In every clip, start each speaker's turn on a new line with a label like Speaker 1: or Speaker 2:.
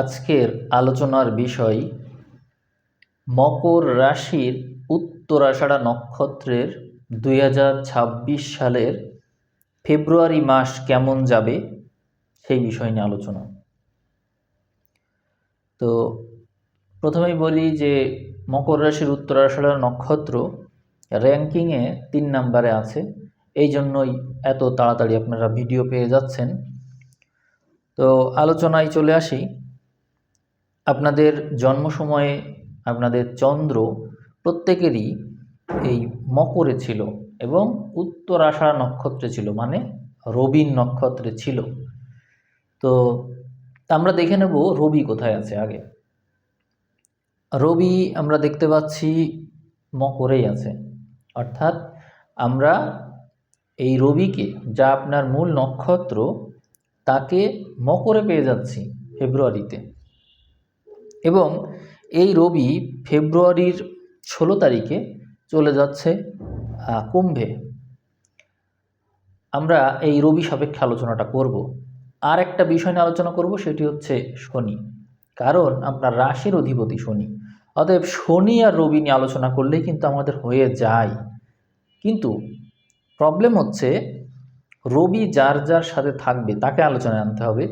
Speaker 1: আজকের আলোচনার বিষয় মকর রাশির উত্তরাষাঢ়া নক্ষত্রের দু হাজার ছাব্বিশ সালের ফেব্রুয়ারি মাস কেমন যাবে সেই বিষয় নিয়ে আলোচনা। তো প্রথমেই বলি যে মকর রাশির উত্তরাষাঢ়া নক্ষত্র র্যাঙ্কিংয়ে তিন নাম্বারে আছে, এই জন্যই এত তাড়াতাড়ি আপনারা ভিডিও পেয়ে যাচ্ছেন। তো আলোচনায় চলে আসি। আপনাদের জন্ম সময়ে আপনাদের চন্দ্র প্রত্যেকেরই এই মকরে ছিল এবং উত্তরাষাঢ়া নক্ষত্রে ছিল মানে রবির নক্ষত্রে ছিল। তো আমরা দেখে নেব রবি কোথায় আছে আগে। রবি আমরা দেখতে পাচ্ছি মকরেই আছে। অর্থাৎ আমরা এই রবিকে, যা আপনার মূল নক্ষত্র, তাকে মকরে পেয়ে যাচ্ছি ফেব্রুয়ারিতে। এবং এই রবি ফেব্রুয়ারির ষোলো তারিখে চলে যাচ্ছে কুম্ভে। আমরা এই রবি সাপেক্ষে আলোচনাটা করব। আর একটা বিষয় নিয়ে আলোচনা করব, সেটি হচ্ছে শনি। কারণ আপনার রাশির অধিপতি শনি। অতএব শনি আর রবি নিয়ে আলোচনা করলেই কিন্তু আমাদের হয়ে যায়। কিন্তু প্রবলেম হচ্ছে, রবি যার যার সাথে থাকবে, তাকে আলোচনায় আনতে হবে।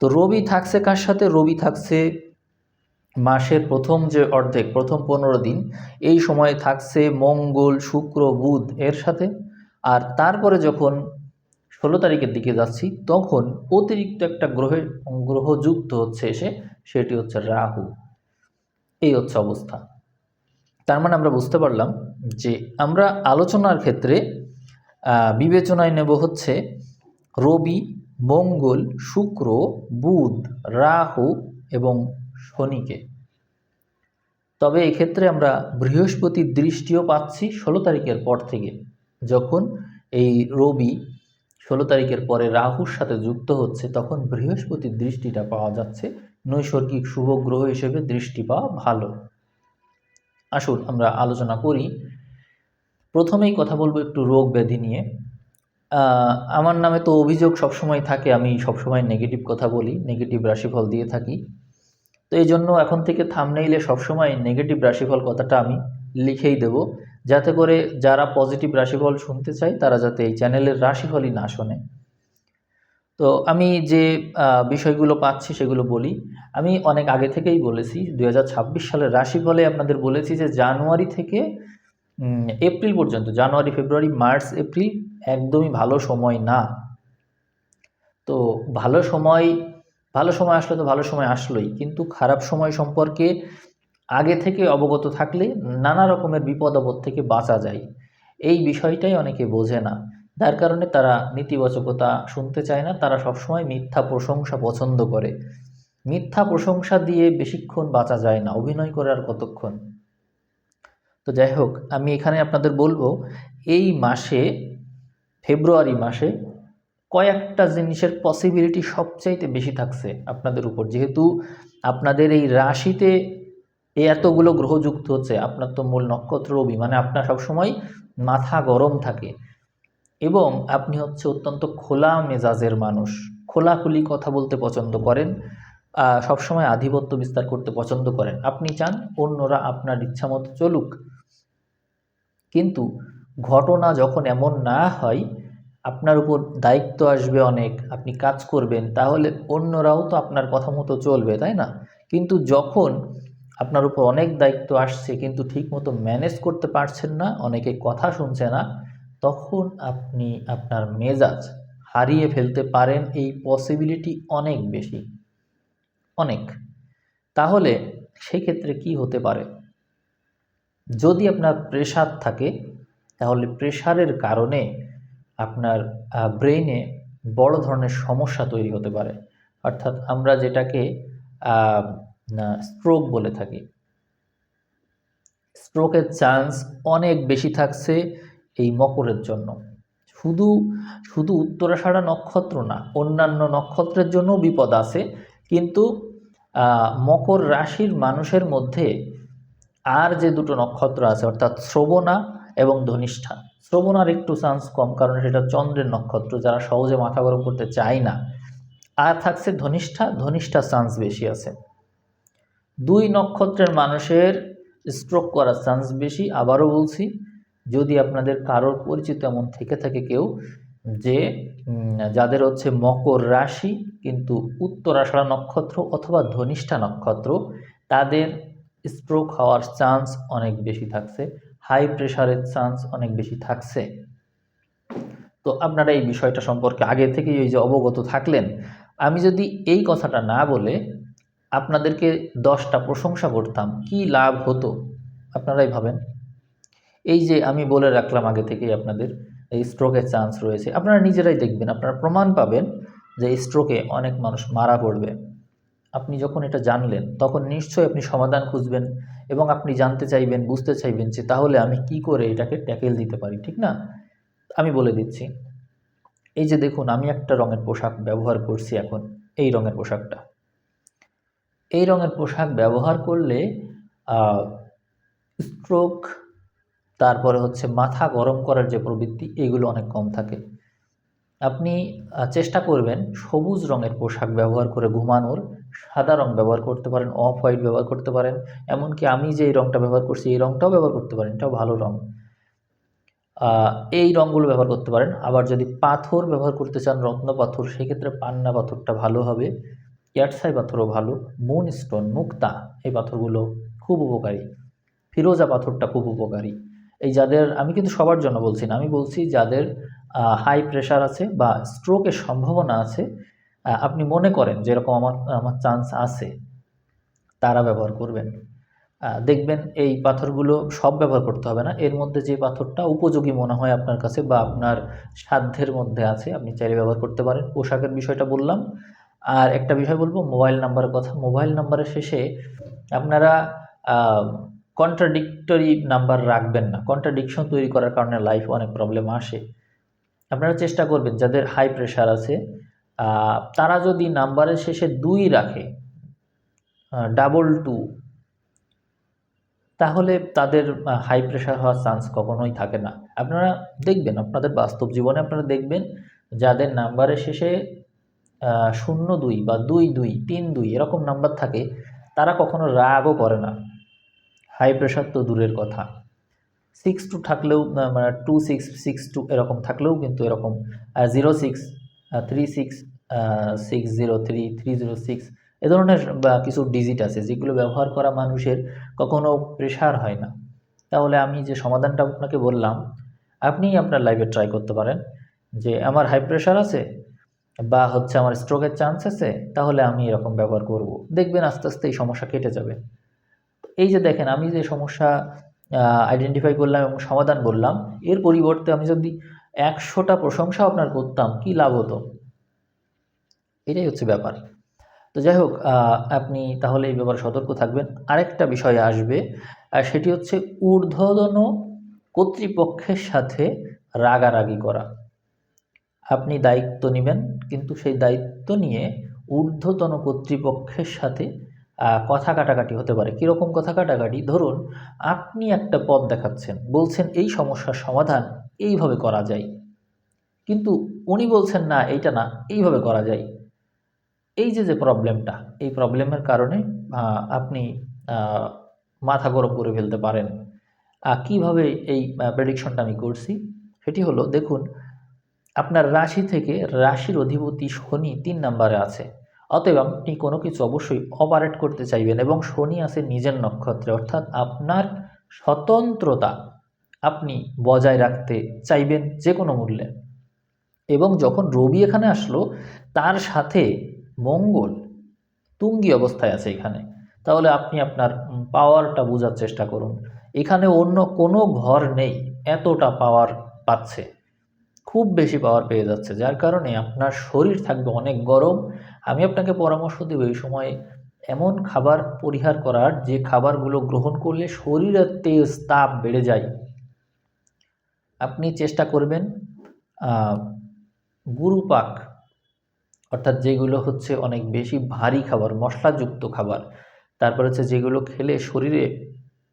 Speaker 1: তো রবি থাকছে কার সাথে? রবি থাকছে মাসের প্রথম যে অর্ধেক, প্রথম পনেরো দিন, এই সময়ে থাকছে মঙ্গল, শুক্র, বুধ এর সাথে। আর তারপরে যখন ষোলো তারিখের দিকে যাচ্ছি, তখন অতিরিক্ত একটা গ্রহে গ্রহ যুক্ত হচ্ছে এসে, সেটি হচ্ছে রাহু। এই হচ্ছে অবস্থা। তার মানে আমরা বুঝতে পারলাম যে আমরা আলোচনার ক্ষেত্রে বিবেচনায় নেব হচ্ছে রবি, মঙ্গল, শুক্র, বুধ, রাহু এবং শনিকে। তবে এক্ষেত্রে আমরা বৃহস্পতির দৃষ্টিও পাচ্ছি ষোলো তারিখের পর থেকে, যখন এই রবি ষোলো তারিখের পরে রাহুর সাথে যুক্ত হচ্ছে, তখন বৃহস্পতির দৃষ্টিটা পাওয়া যাচ্ছে। নৈসর্গিক শুভ গ্রহ হিসেবে দৃষ্টি পাওয়া ভালো। আসুন আমরা আলোচনা করি। প্রথমেই কথা বলব একটু রোগ ব্যাধি নিয়ে। আমার নামে তো অভিযোগ সবসময় থাকে, আমি সবসময় নেগেটিভ কথা বলি নেগেটিভ রাশিফল দিয়ে থাকি। তো এই জন্য এখন থেকে থামনেইলে সবসময় নেগেটিভ রাশিফল কথাটা আমি লিখেই দেব। যাতে করে যারা পজিটিভ রাশিফল শুনতে চায়, তারা যাতে এই চ্যানেলের রাশিফলই না শোনে। তো আমি যে বিষয়গুলো পাচ্ছি সেগুলো বলি। আমি অনেক আগে থেকেই বলেছি দু হাজার ছাব্বিশ সালের রাশিফলে আপনাদের বলেছি যে, জানুয়ারি থেকে এপ্রিল পর্যন্ত, জানুয়ারি, ফেব্রুয়ারি, মার্চ, এপ্রিল একদমই ভালো সময় না। তো ভালো সময় ভালো সময় আসলে তো ভালো সময় আসলোই, কিন্তু খারাপ সময় সম্পর্কে আগে থেকে অবগত থাকলে নানা রকমের বিপদ আপদ থেকে বাঁচা যায়। এই বিষয়টাই অনেকে বোঝে না। যার কারণে তারা নেতিবাচকতা শুনতে চায় না, তারা সবসময় মিথ্যা প্রশংসা পছন্দ করে। মিথ্যা প্রশংসা দিয়ে বেশিক্ষণ বাঁচা যায় না, অভিনয় করে আর কতক্ষণ? তো যাই হোক, আমি এখানে আপনাদের বলব, এই মাসে, ফেব্রুয়ারি মাসে কয়েকটা জিনিসের পসিবিলিটি সবচাইতে বেশি থাকছে আপনাদের উপর। যেহেতু আপনাদের এই রাশিতে এতগুলো গ্রহ যুক্ত হচ্ছে, আপনার তো মূল নক্ষত্র রবি মানে আপনার সবসময় মাথা গরম থাকে। এবং আপনি হচ্ছে অত্যন্ত খোলা মেজাজের মানুষ, খোলাখুলি কথা বলতে পছন্দ করেন সবসময় আধিপত্য বিস্তার করতে পছন্দ করেন। আপনি চান অন্যরা আপনার ইচ্ছামতো চলুক। কিন্তু ঘটনা যখন এমন না হয় আপনার উপর দায়িত্ব আসবে অনেক, আপনি কাজ করবেন, তাহলে অন্যরাও তো আপনার কথা মতো চলবে, তাই না? কিন্তু যখন আপনার উপর অনেক দায়িত্ব আসছে, কিন্তু ঠিকমতো ম্যানেজ করতে পারছেন না, অনেকে কথা শুনছে না, তখন আপনি আপনার মেজাজ হারিয়ে ফেলতে পারেন, এই পসিবিলিটি অনেক বেশি। অনেক। তাহলে সেক্ষেত্রে কি হতে পারে? যদি আপনার প্রেশার থাকে, তাহলে প্রেশারের কারণে আপনার ব্রেইনে বড় ধরনের সমস্যা তৈরি হতে পারে। অর্থাৎ আমরা যেটাকে স্ট্রোক বলে থাকি। স্ট্রোকের চান্স অনেক বেশি থাকছে এই মকরের জন্য। শুধু শুধু উত্তরাষাঢ়া নক্ষত্র না, অন্যান্য নক্ষত্রের জন্য বিপদ আছে। কিন্তু মকর রাশির মানুষের মধ্যে আর যে দুটো নক্ষত্র আছে, অর্থাৎ শ্রবণা এবং ধনিষ্ঠা। শ্রবণার একটু চান্স কম, কারণ সেটা চন্দ্রের নক্ষত্র, যারা সহজে মাথা গরম করতে চায় না। আর থাকছে ধনিষ্ঠা ধনিষ্ঠা চান্স বেশি আছে। দুই নক্ষত্রের মানুষের স্ট্রোক করার চান্স বেশি, আবারও বলছি, যদি আপনাদের কারোর পরিচিত এমন থেকে থাকে কেউ, যে যাদের হচ্ছে মকর রাশি, কিন্তু উত্তরাষাঢ়া নক্ষত্র অথবা ধনিষ্ঠা নক্ষত্র, তাদের স্ট্রোক হওয়ার চান্স অনেক বেশি থাকছে। হাই প্রেশারের চান্স অনেক বেশি থাকছে। তো আপনারা এই বিষয়টা সম্পর্কে আগে থেকেই ওই যে অবগত থাকলেন, আমি যদি এই কথাটা না বলে আপনাদেরকে দশটা প্রশংসা করতাম, কি লাভ হতো? আপনারাই ভাবেন। এই যে আমি বলে রাখলাম আগে থেকেই আপনাদের, এই স্ট্রোকের চান্স রয়েছে। আপনারা নিজেরাই দেখবেন, আপনারা প্রমাণ পাবেন যে স্ট্রোকে অনেক মানুষ মারা পড়বে। আপনি যখন এটা জানলেন, তখন নিশ্চয়ই আপনি সমাধান খুঁজবেন এবং আপনি জানতে চাইবেন, বুঝতে চাইবেন যে তাহলে আমি কি করে এটাকে ট্যাকেল দিতে পারি, ঠিক না? আমি বলে দিচ্ছি। এই যে দেখুন, আমি একটা রঙের পোশাক ব্যবহার করছি এখন, এই রঙের পোশাকটা। এই রঙের পোশাক ব্যবহার করলে স্ট্রোক তারপরে হচ্ছে মাথা গরম করার যে প্রবৃত্তি, এগুলো অনেক কম থাকে। আপনি চেষ্টা করবেন সবুজ রঙের পোশাক ব্যবহার করে ঘুমানোর। সাদা রং ব্যবহার করতে পারেন, অফ হোয়াইট ব্যবহার করতে পারেন। এমনকি আমি যে রংটা ব্যবহার করছি, এই রংটাও ব্যবহার করতে পারেন, এটাও ভালো রং। এই রঙগুলো ব্যবহার করতে পারেন। আবার যদি পাথর ব্যবহার করতে চান, রত্ন পাথর, সেক্ষেত্রে পান্না পাথরটা ভালো হবে। ক্যাটসাই পাথরও ভালো। মুন স্টোন মুক্তা, এই পাথরগুলো খুব উপকারী। ফিরোজা পাথরটা খুব উপকারী। এই যাদের, আমি কিন্তু সবার জন্য বলছি না, আমি বলছি যাদের হাই প্রেশার আছে বা স্ট্রোকের সম্ভাবনা আছে আপনি মনে করেন যেরকম আমার আমার চান্স আছে, তারা ব্যবহার করবেন। দেখবেন এই পাথরগুলো সব ব্যবহার করতে হবে না, এর মধ্যে যে পাথরটা উপযোগী মনে হয় আপনার কাছে বা আপনার সাধ্যের মধ্যে আছে, আপনি চাইলে ব্যবহার করতে পারেন। পোশাকের বিষয়টা বললাম। আর একটা বিষয় বলব মোবাইল নাম্বারের কথা। মোবাইল নাম্বারের শেষে আপনারা কন্ট্রাডিক্টরি নাম্বার রাখবেন না। কন্ট্রাডিকশন তৈরি করার কারণে লাইফ অনেক প্রবলেম আসে। আপনারা চেষ্টা করবেন, যাদের হাই প্রেশার আছে তারা যদি নাম্বারের শেষে দুই রাখে ডাবল টু তাহলে তাদের হাই প্রেশার হওয়ার চান্স কখনোই থাকে না। আপনারা দেখবেন, আপনাদের বাস্তব জীবনে আপনারা দেখবেন, যাদের নাম্বারের শেষে শূন্য দুই বা দুই দুই, তিন দুই এরকম নাম্বার থাকে, তারা কখনো রাগও করে না। হাই প্রেশার তো দূরের কথা। সিক্স টু থাকলেও মানে টু সিক্স সিক্স টু এরকম থাকলেও কিন্তু এরকম zero six three six six zero three three zero six এ ধরনের কিছু ডিজিট আছে যেগুলো ব্যবহার করা মানুষের কখনো প্রেশার হয় না। তাহলে আমি যে সমাধানটা আপনাকে বললাম, আপনি আপনার লাইফে ট্রাই করতে পারেন যে আমার হাই প্রেশার আছে বা হচ্ছে আমার স্ট্রোকের চান্স আছে, তাহলে আমি এরকম ব্যবহার করব। দেখবেন আস্তে আস্তে এই সমস্যা কেটে যাবে। এই যে দেখেন, আমি যে সমস্যা আইডেন্টিফাই করলাম এবং সমাধান করলাম। এর পরিবর্তে আমি যদি একশোটা প্রশংসা আপনার করতাম, কি লাভ হতো? এটাই হচ্ছে ব্যাপার। তো যাই হোক আপনি তাহলে এই ব্যাপারে সতর্ক থাকবেন। আরেকটা বিষয় আসবে সেটি হচ্ছে ঊর্ধ্বতন কর্তৃপক্ষের সাথে রাগারাগি করা। আপনি দায়িত্ব নেবেন, কিন্তু সেই দায়িত্ব নিয়ে ঊর্ধ্বতন কর্তৃপক্ষের সাথে কথা কাটাকাটি হতে পারে। কীরকম কথা কাটাকাটি? ধরুন, আপনি একটা পথ দেখাচ্ছেন, বলছেন এই সমস্যার সমাধান এইভাবে করা যায়। কিন্তু উনি বলছেন, না, এইটা না, এইভাবে করা যায়। এই যে যে প্রবলেমটা, এই প্রবলেমের কারণে আপনি মাথা গরম করে ফেলতে পারেন। কীভাবে এই প্রেডিকশনটা আমি করছি? সেটি হলো, দেখুন, আপনার রাশি থেকে রাশির অধিপতি শনি তিন নম্বরে আছে। অতএব আপনি কোনো কিছু অবশ্যই অপারেট করতে চাইবেন এবং শনি আছে নিজের নক্ষত্রে, অর্থাৎ আপনার স্বতন্ত্রতা আপনি বজায় রাখতে চাইবেন যে কোনো মূল্যে। এবং যখন রবি এখানে আসলো, তার সাথে মঙ্গল তুঙ্গি অবস্থায় আছে এখানে। তাহলে আপনি আপনার পাওয়ারটা বোঝার চেষ্টা করুন। এখানে অন্য কোনো ঘর নেই, এতটা পাওয়ার পাচ্ছে। খুব বেশি পাওয়ার পেয়ে যাচ্ছে, যার কারণে আপনার শরীর থাকবে অনেক গরম। আমি আপনাকে পরামর্শ দেব এই সময় এমন খাবার পরিহার করার, যে খাবারগুলো গ্রহণ করলে শরীরের তেজ, তাপ বেড়ে যায়। আপনি চেষ্টা করবেন গুরুপাক অর্থাৎ যেগুলো হচ্ছে অনেক বেশি ভারী খাবার, মশলাযুক্ত খাবার, তারপর হচ্ছে যেগুলো খেলে শরীরে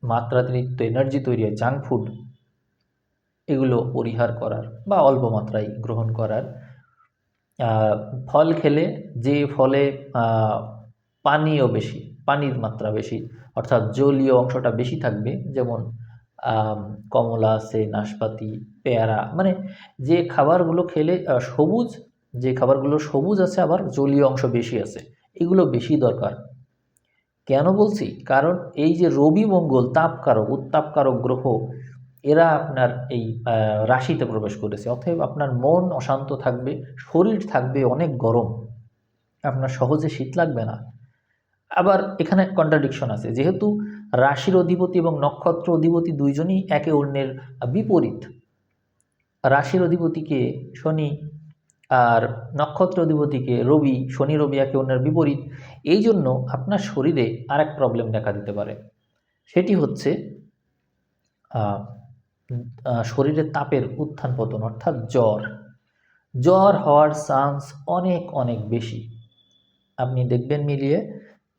Speaker 1: মাত্রাতিরিক্ত এনার্জি তৈরি হয় জাঙ্ক ফুড এগুলো পরিহার করার বা অল্প মাত্রায় গ্রহণ করার। ফল খেলে যে ফলে পানীয় বেশি, পানির মাত্রা বেশি, অর্থাৎ জলীয় অংশটা বেশি থাকবে, যেমন কমলা আছে নাশপাতি, পেয়ারা মানে যে খাবারগুলো খেলে সবুজ, যে খাবারগুলো সবুজ আছে আবার জলীয় অংশ বেশি আছে, এগুলো বেশি দরকার। কেন বলছি? কারণ এই যে রবি মঙ্গল, তাপকারক, উত্তাপকারক গ্রহ এরা আপনার এই রাশিতে প্রবেশ করেছে। অতএব আপনার মন অশান্ত থাকবে, শরীর থাকবে অনেক গরম। আপনার সহজে শীত লাগবে না। আবার এখানে কন্ট্রাডিকশন আছে, যেহেতু রাশির অধিপতি এবং নক্ষত্র অধিপতি দুইজনই একে অন্যের বিপরীত। রাশির অধিপতিকে শনি আর নক্ষত্র অধিপতিকে রবি, শনি, রবি একে অন্যের বিপরীত। এই জন্য আপনার শরীরে আরেক প্রবলেম দেখা দিতে পারে। সেটি হচ্ছে শরীরের তাপের উত্থান পতন, অর্থাৎ জ্বর। জ্বর হওয়ার চান্স অনেক অনেক বেশি। আপনি দেখবেন মিলিয়ে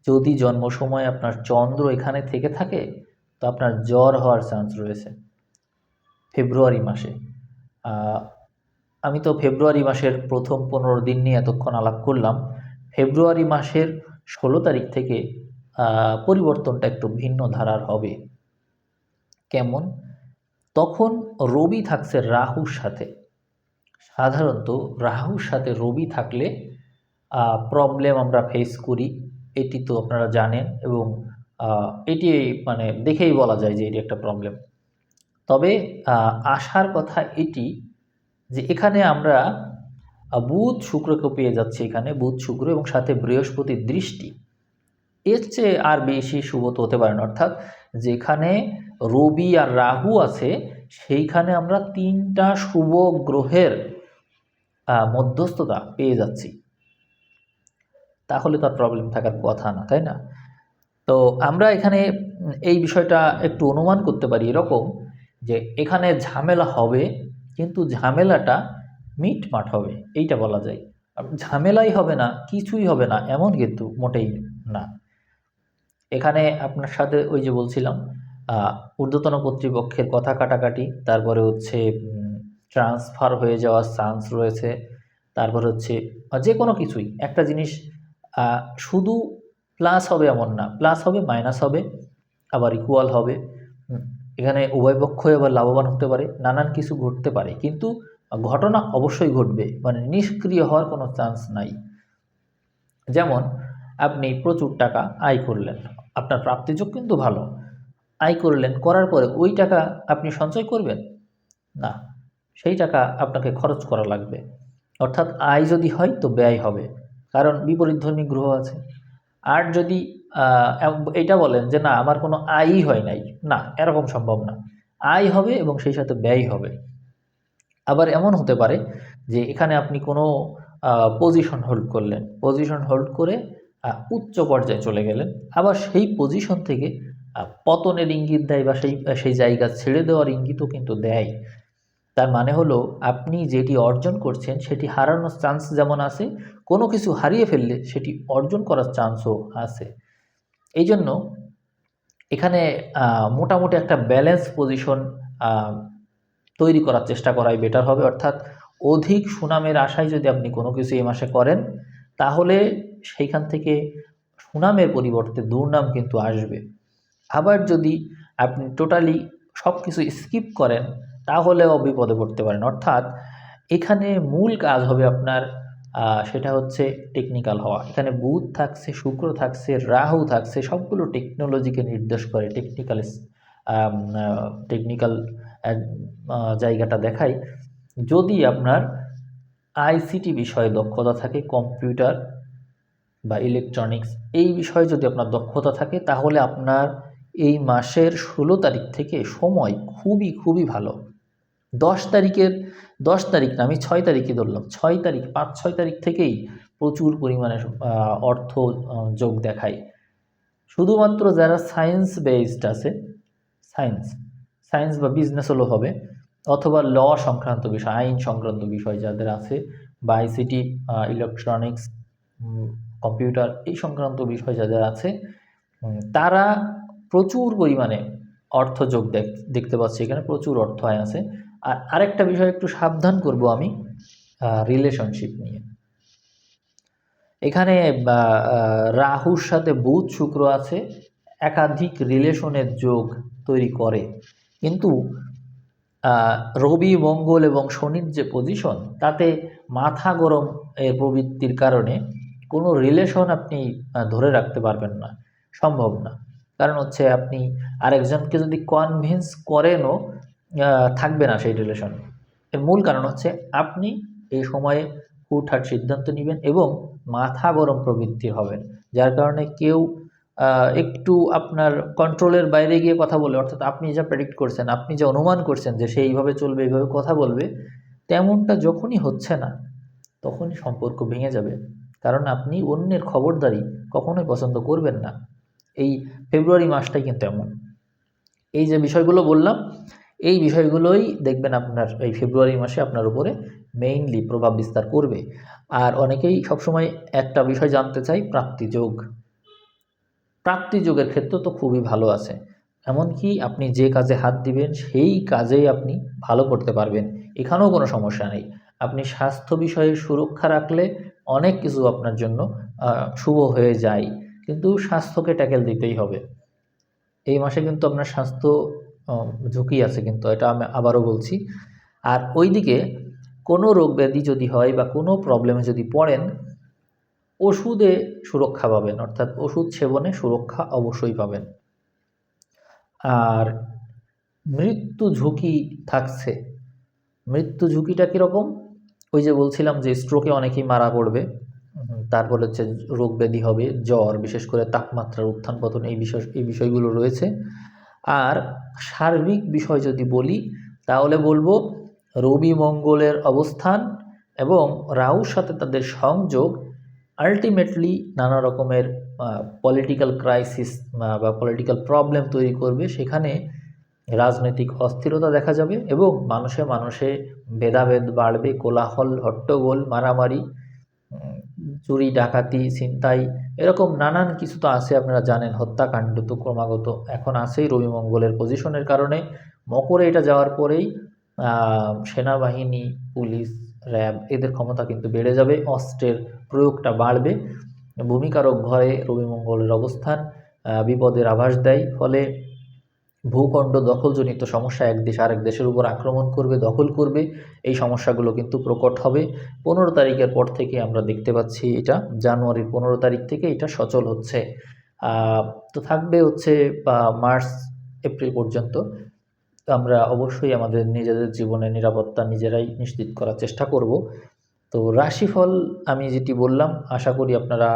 Speaker 1: যদি জন্ম সময় আপনার চন্দ্র এখানে থেকে থাকে, তো আপনার জ্বর হওয়ার চান্স রয়েছে ফেব্রুয়ারি মাসে। আমি তো ফেব্রুয়ারি মাসের প্রথম পনেরো দিন নিয়ে এতক্ষণ আলাপ করলাম। ফেব্রুয়ারি মাসের ষোলো তারিখ থেকে পরিবর্তনটা একটু ভিন্ন ধারার হবে। কেমন? তখন রবি থাকছে রাহুর সাথে। সাধারণত রাহুর সাথে রবি থাকলে প্রবলেম আমরা ফেস করি। এটি তো আপনারা জানেন এবং এটি মানে দেখেই বলা যায় যে এটি একটা প্রবলেম তবে আসার কথা এটি যে এখানে আমরা বুধ শুক্রকে পেয়ে যাচ্ছি এখানে, বুধ শুক্র এবং সাথে বৃহস্পতির দৃষ্টি। এর চেয়ে আর বেশি শুভ হতে পারে না। অর্থাৎ যেখানে রবি আর রাহু আছে, সেইখানে আমরা তিনটা শুভ গ্রহের মধ্যস্থতা পেয়ে যাচ্ছি। তাহলে তো আর প্রবলেম থাকার কথা না, তাই না? তো আমরা এখানে এই বিষয়টা একটু অনুমান করতে পারি এরকম যে এখানে ঝামেলা হবে, কিন্তু ঝামেলাটা মিটমাট হবে, এইটা বলা যায়। ঝামেলাই হবে না, কিছুই হবে না, এমন কিন্তু মোটেই না। এখানে আপনার সাথে ওই যে বলছিলাম ঊর্ধ্বতন কর্তৃপক্ষের কথা কাটাকাটি, তারপরে হচ্ছে ট্রান্সফার হয়ে যাওয়ার চান্স রয়েছে, তারপর হচ্ছে যে কোনো কিছুই। একটা জিনিস শুধু প্লাস হবে এমন না প্লাস হবে মাইনাস হবে, আবার ইকুয়াল হবে। এখানে উভয় পক্ষই আবার লাভবান হতে পারে, নানান কিছু ঘটতে পারে, কিন্তু ঘটনা অবশ্যই ঘটবে মানে নিষ্ক্রিয় হওয়ার কোনো চান্স নাই। যেমন, আপনি প্রচুর টাকা আয় করলেন, আপনার প্রাপ্তিযোগ কিন্তু ভালো আয় করলেন, করার পরে ওই টাকা আপনি সঞ্চয় করবেন? না, সেই টাকা আপনাকে খরচ করা লাগবে। অর্থাৎ আয় যদি হয় তো ব্যয় হবে, কারণ বিপরীতধর্মী গ্রহ আছে। আর যদি এটা বলেন যে না, আমার কোনো আয়ই হয় নাই, না, এরকম সম্ভব না। আয় হবে এবং সেই সাথে ব্যয় হবে। আবার এমন হতে পারে যে এখানে আপনি কোনো পজিশন হোল্ড করলেন। পজিশন হোল্ড করে উচ্চ পর্যায়ে চলে গেলেন। আবার সেই পজিশন থেকে পতনের ইঙ্গিত দেয় বা সেই সেই জায়গা ছেড়ে দেওয়ার ইঙ্গিতও কিন্তু দেয়। তার মানে হলো, আপনি যেটি অর্জন করছেন, সেটি হারানোর চান্স যেমন আছে, কোনো কিছু হারিয়ে ফেললে সেটি অর্জন করার চান্সও আছে। এই জন্য এখানে মোটামুটি একটা ব্যালেন্স পজিশন তৈরি করার চেষ্টা করাই বেটার হবে। অর্থাৎ অধিক সুনামের আশায় যদি আপনি কোনো কিছু এই মাসে করেন, তাহলে সেইখান থেকে সুনামের পরিবর্তে দুর্নাম কিন্তু আসবে। আবার যদি আপনি টোটালি সব কিছু স্কিপ করেন, তাহলেও বিপদে পড়তে পারেন। অর্থাৎ এখানে মূল কাজ হবে আপনার সেটা হচ্ছে টেকনিক্যাল হওয়া। এখানে বুধ থাকছে, শুক্র থাকছে, রাহু থাকছে, সবগুলো টেকনোলজিকে নির্দেশ করে। টেকনিক্যাল টেকনিক্যাল জায়গাটা দেখায় যদি আপনার আইসিটি বিষয়ে দক্ষতা থাকে কম্পিউটার বা ইলেকট্রনিক্স এই বিষয়ে যদি আপনার দক্ষতা থাকে, তাহলে আপনার এই মাসের ষোলো তারিখ থেকে সময় খুবই খুবই ভালো। দশ তারিখের, দশ তারিখ না, আমি ছয় তারিখে ধরলাম। ছয় তারিখ, পাঁচ, ছয় তারিখ থেকেই প্রচুর পরিমাণে অর্থ যোগ দেখায়। শুধুমাত্র যারা সায়েন্স বেসড আছে সায়েন্স সায়েন্স বা বিজনেস হলো হবে, অথবা ল সংক্রান্ত বিষয়, আইন সংক্রান্ত বিষয় যাদের আছে, বা আইসিটি ইলেকট্রনিক্স কম্পিউটার এই সংক্রান্ত বিষয় যাদের আছে তারা প্রচুর পরিমাণে অর্থ যোগ দেখ- দেখতে পাচ্ছি এখানে প্রচুর অর্থ আয় আছে। আর আরেকটা বিষয় একটু সাবধান করব আমি রিলেশনশিপ নিয়ে। এখানে রাহুর সাথে বুধ শুক্র আছে, একাধিক রিলেশনের যোগ তৈরি করে। কিন্তু রবি, মঙ্গল এবং শনির যে পজিশন তাতে মাথা গরম এর প্রবৃত্তির কারণে কোনো রিলেশন আপনি ধরে রাখতে পারবেন না, সম্ভব না। কারণ হচ্ছে আপনি আরেকজনকে যদি কনভিন্স করেনও থাকবে না সেই রিলেশন এর মূল কারণ হচ্ছে আপনি এই সময়ে হুটহাট সিদ্ধান্ত নেবেন এবং মাথা গরম প্রবৃত্তির হবেন। যার কারণে কেউ একটু আপনার কন্ট্রোলের বাইরে গিয়ে কথা বলে, অর্থাৎ আপনি যা প্রেডিক্ট করছেন, আপনি যা অনুমান করছেন যে সে এইভাবে চলবে, এইভাবে কথা বলবে, তেমনটা যখনই হচ্ছে না, তখনই সম্পর্ক ভেঙে যাবে। কারণ আপনি অন্যের খবরদারি কখনোই পছন্দ করবেন না। এই ফেব্রুয়ারি মাসটাই কিন্তু এমন। এই যে বিষয়গুলো বললাম, এই বিষয়গুলোই দেখবেন আপনার এই ফেব্রুয়ারি মাসে আপনার উপরে মেইনলি প্রভাব বিস্তার করবে। আর অনেকেই সবসময় একটা বিষয় জানতে চাই প্রাপ্তিযোগ প্রাপ্তিযোগের ক্ষেত্র তো খুবই ভালো আছে। এমনকি আপনি যে কাজে হাত দিবেন, সেই কাজেই আপনি ভালো করতে পারবেন। এখানেও কোনো সমস্যা নেই। আপনি স্বাস্থ্য বিষয়ে সুরক্ষা রাখলে অনেক কিছু আপনার জন্য শুভ হয়ে যায়। কিন্তু স্বাস্থ্যকে ট্যাকেল দিতেই হবে। এই মাসে কিন্তু আপনার স্বাস্থ্য ঝুঁকি আছে কিন্তু, এটা আমি আবারও বলছি। আর ওইদিকে কোনো রোগ ব্যাধি যদি হয় বা কোনো প্রবলেমে যদি পড়েন, ওষুধে সুরক্ষা পাবেন, অর্থাৎ ওষুধ সেবনে সুরক্ষা অবশ্যই পাবেন। আর মৃত্যু ঝুঁকি থাকছে। মৃত্যু ঝুঁকিটা কীরকম? ওই যে বলছিলাম যে স্ট্রোকে অনেকেই মারা পড়বে। তারপর হচ্ছে রোগ ব্যাধি হবে, জ্বর, বিশেষ করে তাপমাত্রার উত্থান পতন এই বিষয়, এই বিষয়গুলো রয়েছে। আর সার্বিক বিষয় যদি বলি, তাহলে বলব রবি মঙ্গলের অবস্থান এবং রাহুর সাথে তাদের সংযোগ আলটিমেটলি নানা রকমের পলিটিক্যাল ক্রাইসিস বা পলিটিক্যাল প্রবলেম তৈরি করবে। সেখানে রাজনৈতিক অস্থিরতা দেখা যাবে এবং মানুষে মানুষে ভেদাভেদ বাড়বে, কোলাহল, হট্টগোল, মারামারি চুরি, ডাকাতি, ছিনতাই এরকম নানান কিছু তো আছে আপনারা জানেন। হত্যাকাণ্ড তো ক্রমাগত এখন আছেই রবি মঙ্গলের পজিশনের কারণে। মকরে এটা যাওয়ার পরেই সেনাবাহিনী, পুলিশ, র্যাব এদের ক্ষমতা কিন্তু বেড়ে যাবে, অস্ত্রের প্রয়োগটা বাড়বে। ভূমিকারক ঘরে রবি মঙ্গলের অবস্থান বিপদের আভাস দেয়। ফলে ভূখণ্ড দখলজনিত সমস্যা এক দেশ আরেক দেশের উপর আক্রমণ করবে, দখল করবে, এই সমস্যাগুলো কিন্তু প্রকট হবে। পনেরো তারিখের পর থেকে আমরা দেখতে পাচ্ছি এটা, জানুয়ারির পনেরো তারিখ থেকে এটা সচল হচ্ছে। তো থাকবে হচ্ছে মার্চ, এপ্রিল পর্যন্ত। আমরা অবশ্যই আমাদের নিজেদের জীবনে নিরাপত্তা নিজেরাই নিশ্চিত করার চেষ্টা করব। তো রাশিফল আমি যেটি বললাম, আশা করি আপনারা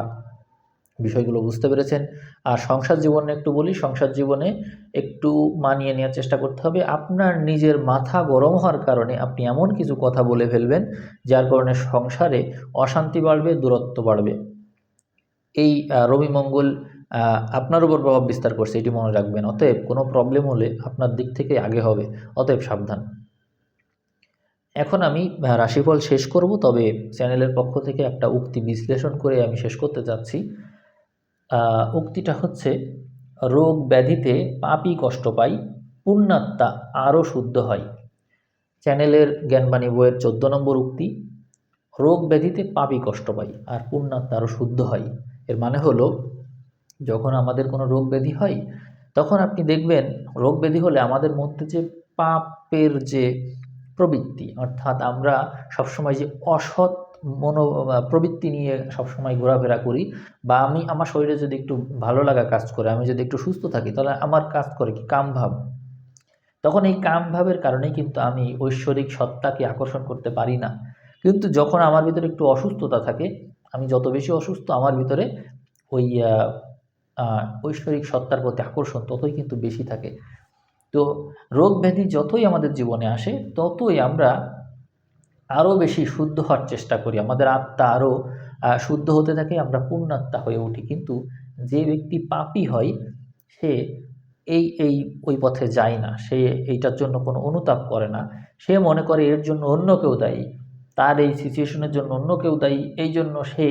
Speaker 1: বিষয়গুলো বুঝতে পেরেছেন। আর সংসার জীবনে একটু বলি, সংসার জীবনে একটু মানিয়ে নেওয়ার চেষ্টা করতে হবে। আপনার নিজের মাথা গরম হওয়ার কারণে আপনি এমন কিছু কথা বলে ফেলবেন, যার কারণে সংসারে অশান্তি বাড়বে, দূরত্ব বাড়বে। এই রবি মঙ্গল আপনার উপর প্রভাব বিস্তার করছে, এটি মনে রাখবেন। অতএব কোনো প্রবলেম হলে আপনার দিক থেকে আগে হবে। অতএব সাবধান। এখন আমি রাশিফল শেষ করব, তবে চ্যানেলের পক্ষ থেকে একটা উক্তি বিশ্লেষণ করে আমি শেষ করতে চাচ্ছি। উক্তিটা হচ্ছে, রোগ ব্যাধিতে পাপি কষ্ট পাই, পুণ্যাত্মা আরও শুদ্ধ হয়। চ্যানেলের জ্ঞানবাণী বইয়ের চোদ্দ নম্বর উক্তি, রোগ ব্যাধিতে পাপই কষ্ট পাই আর পুণ্যাত্মা আরও শুদ্ধ হয়। এর মানে হলো, যখন আমাদের কোনো রোগ ব্যাধি হয়, তখন আপনি দেখবেন রোগ ব্যাধি হলে আমাদের মধ্যে যে পাপের যে প্রবৃত্তি, অর্থাৎ আমরা সবসময় যে অসৎ মনো প্রবৃত্তি নিয়ে সবসময় ঘোরাফেরা করি বা আমি আমার শরীরে যদি একটু ভালো লাগা কাজ করে, আমি যদি একটু সুস্থ থাকি, তাহলে আমার কাজ করে কি? কামভাব তখন এই কামভাবের কারণেই কিন্তু আমি ঐশ্বরিক সত্তাকে আকর্ষণ করতে পারি না। কিন্তু যখন আমার ভিতরে একটু অসুস্থতা থাকে, আমি যত বেশি অসুস্থ আমার ভিতরে ওই ঐশ্বরিক সত্তার প্রতি আকর্ষণ ততই কিন্তু বেশি থাকে। তো রোগ ব্যাধি যতই আমাদের জীবনে আসে, ততই আমরা আরও বেশি শুদ্ধ হওয়ার চেষ্টা করি। আমাদের আত্মা আরও শুদ্ধ হতে থাকে, আমরা পূর্ণাত্মা হয়ে উঠি। কিন্তু যে ব্যক্তি পাপী হয়, সে এই এই, ওই পথে যায় না। সে এইটার জন্য কোনো অনুতাপ করে না। সে মনে করে এর জন্য অন্য কেউ দায়ী। তার এই সিচুয়েশনের জন্য অন্য কেউ দায়ী। এই জন্য সে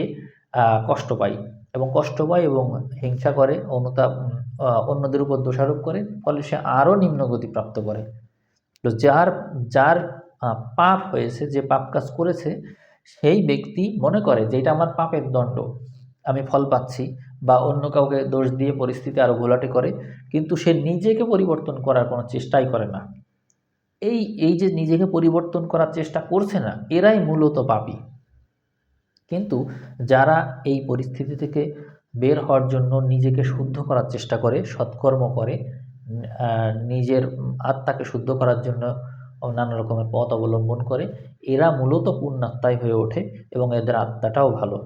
Speaker 1: কষ্ট পায় এবং কষ্ট পায় এবং হিংসা করে, অনুতাপ অন্যদের উপর দোষারোপ করে। ফলে সে আরও নিম্নগতি প্রাপ্ত করে। তো যার যার পাপ হয়েছে, যে পাপ কাজ করেছে, সেই ব্যক্তি মনে করে যে এটা আমার পাপের দণ্ড, আমি ফল পাচ্ছি বা অন্য কাউকে দোষ দিয়ে পরিস্থিতি আরও ঘোলাটে করে, কিন্তু সে নিজেকে পরিবর্তন করার কোনো চেষ্টাই করে না। এই এই যে নিজেকে পরিবর্তন করার চেষ্টা করছে না, এরাই মূলত পাপী। কিন্তু যারা এই পরিস্থিতি থেকে বের হওয়ার জন্য নিজেকে শুদ্ধ করার চেষ্টা করে, সৎকর্ম করে নিজের আত্মাকে শুদ্ধ করার জন্য নানা রকমের পথ অবলম্বন করে। এরা মূলত পুণ্যাত্মায় হয়ে ওঠে এবং এদের আত্মাটাও ভালো।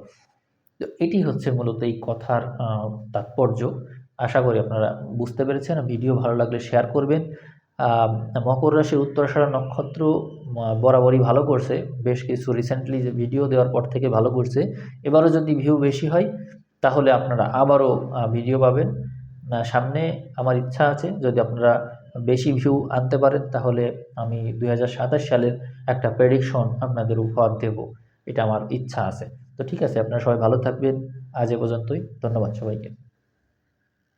Speaker 1: তো এটি হচ্ছে মূলত এই কথার তাৎপর্য। আশা করি আপনারা বুঝতে পেরেছেন। ভিডিও ভালো লাগলে শেয়ার করবেন। মকর রাশির উত্তরাষাঢ়া নক্ষত্র বরাবরই ভালো করছে। বেশ কিছু রিসেন্টলি যে ভিডিও দেওয়ার পর থেকে ভালো করছে। এবারও যদি ভিউ বেশি হয়, তাহলে আপনারা আবারও ভিডিও পাবেন। সামনে আমার ইচ্ছা আছে, যদি আপনারা বেশি ভিউ আনতে পারেন, তাহলে আমি দুই হাজার সাতাশ সালের একটা প্রেডিকশন আপনাদের উপহার দেব। এটা আমার ইচ্ছা আছে। তো ঠিক আছে, আপনারা সবাই ভালো থাকবেন। আজ এ পর্যন্তই। ধন্যবাদ সবাইকে।